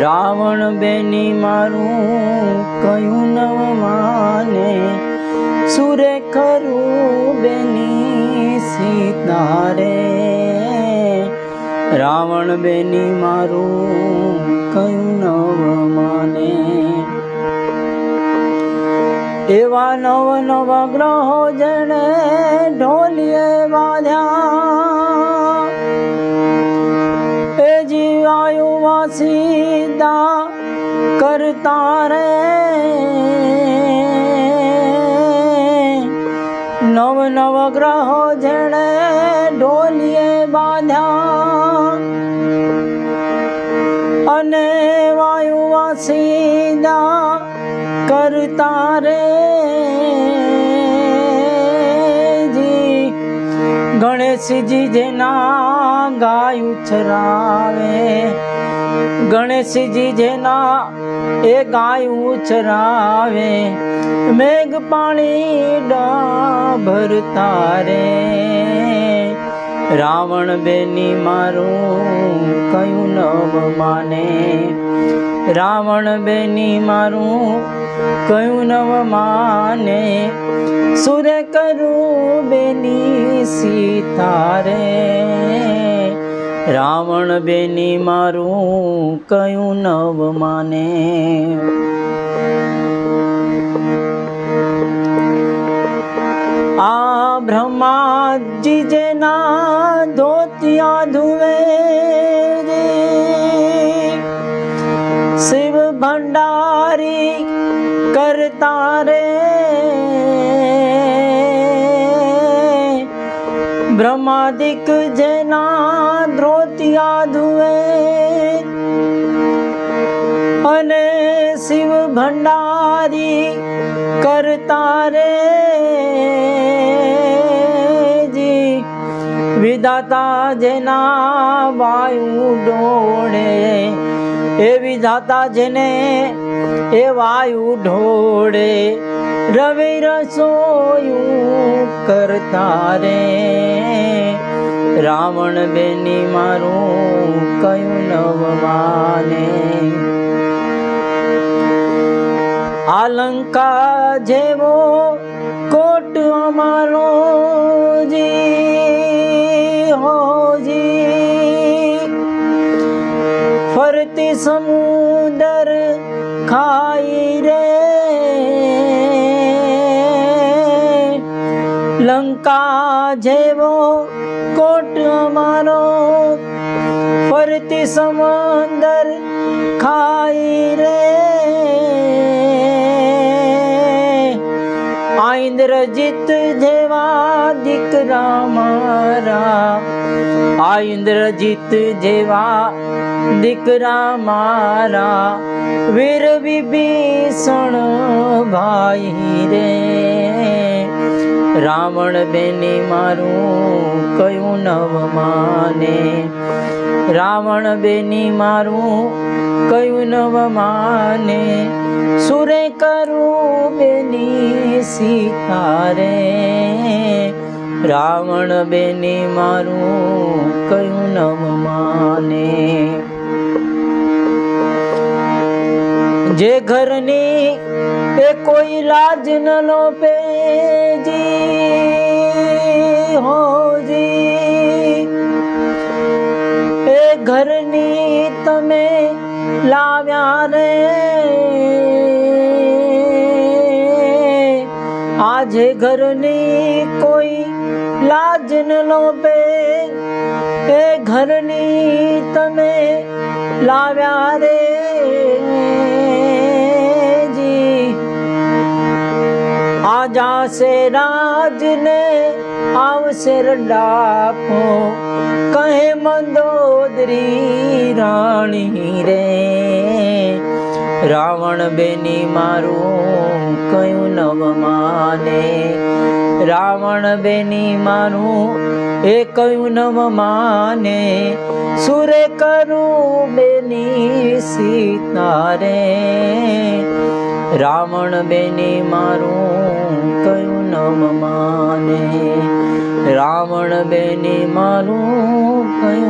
રાવણ બેની મારું કયું નવ માને? સુરે ખરું બેની સીતા રે રાવણ બેની મારું કયું નવ માને? એવા નવ નવ ગ્રહો જણે ઢોલીએ કરતા રે નવ નવ ગ્રહો જેણે ઢોલીએ બાંધ્યા અને વાયુમાં સીધા કરતા ગણેશજી જેના ગાય ઉછરાવે, ગણેશજી જેના એ ગાય ઉછરાવે, મેઘ પાણી ડાભર રે રાવણ બેની મારું કયું નવ માને? રાવણ બેની મારું કયું નવ માને? સુરે કરું બેની સીતા રે રાવણ બેની મારું કયું નવ માને? આ બ્રહ્માજી જેના ધોતિયા ધુવે રે. શિવ ભંડારી કરતા રે. બ્રહ્માદિક જેના દ્રોતિયા ધુવે અને શિવ ભંડારી કરતા રે જી વિધાતા જેના વાયુ ડોળે એ વિધાતા જેને એ વાયુ ઢોળે રવિ રસોયું કરતા રે રાવણ બેની મારું કયું નવ માને આલંકા જેવો કોટ અમારો જી હોજી. ફરતી સમુદર લંકા જેવો કોટ અમારો ફરતી સમંદર ખાઈ રે. આઇન્દ્રજીત જેવા દીકરા મારા. આ ઇન્દ્રજીત જેવા દીકરા મારા. વીર વિભીષણ ભાઈ રે. રાવણ બેની મારું કયું નવ માને? રાવણ બેની મારું કયું નવ માને? સુરે કરું બેની સીતારે રાવણ બેની મારું કયું નવ માને? જે ઘરની એ કોઈ લાજ ન લોપે આજે ઘરની કોઈ લાજ ન લોભે. એ ઘરની તમે લાવ્યા રે જી. આ જાશે રાજને, આવશે રડાપો. કહે મંદોદરી રાણી રે. રાવણ બેની મારું કયું નવ માને? રાવણ બેની મારું એ કયું નવ માને? સુરે કરું બેની સીતા રે. રાવણ બેની મારું કયું નવ માને? રાવણ બેની મારું કયું